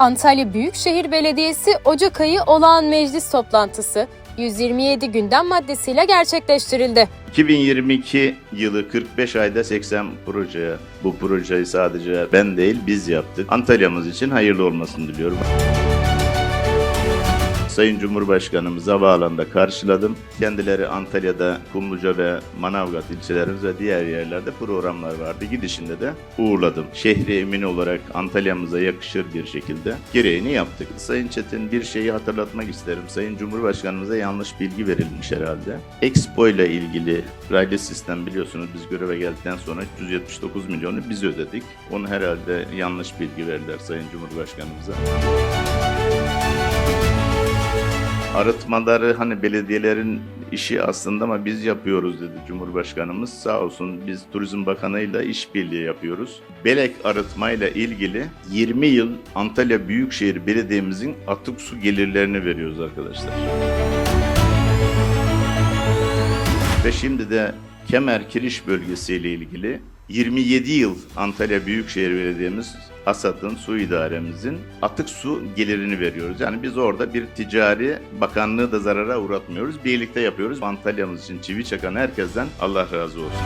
Antalya Büyükşehir Belediyesi Ocak ayı olağan meclis toplantısı 127 gündem maddesiyle gerçekleştirildi. 2022 yılı 45 ayda 80 projeye. Bu projeyi sadece ben değil biz yaptık. Antalya'mız için hayırlı olmasını diliyorum. Sayın Cumhurbaşkanımızı havaalanında karşıladım. Kendileri Antalya'da Kumluca ve Manavgat ilçelerimiz ve diğer yerlerde programlar vardı. Gidişinde de uğurladım. Şehri emin olarak Antalya'mıza yakışır bir şekilde gereğini yaptık. Sayın Çetin bir şeyi hatırlatmak isterim. Sayın Cumhurbaşkanımıza yanlış bilgi verilmiş herhalde. Expo ile ilgili raylı sistem biliyorsunuz biz göreve geldikten sonra 379 milyonu biz ödedik. Onu herhalde yanlış bilgi verdiler Sayın Cumhurbaşkanımıza. Arıtmaları hani belediyelerin işi aslında ama biz yapıyoruz dedi Cumhurbaşkanımız. Sağ olsun biz Turizm Bakanı'yla işbirliği yapıyoruz. Belek arıtmayla ilgili 20 yıl Antalya Büyükşehir Belediye'mizin atık su gelirlerini veriyoruz arkadaşlar. Ve şimdi de Kemer Kiriş bölgesi ile ilgili 27 yıl Antalya Büyükşehir Belediye'miz ASAD'ın su idaremizin atık su gelirini veriyoruz. Yani biz orada bir ticari bakanlığı da zarara uğratmıyoruz. Birlikte yapıyoruz. Antalya'mız için çivi çakan herkesten Allah razı olsun.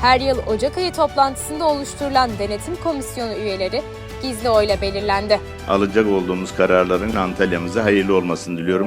Her yıl Ocak ayı toplantısında oluşturulan denetim komisyonu üyeleri gizli oyla belirlendi. Alacak olduğumuz kararların Antalya'mıza hayırlı olmasını diliyorum.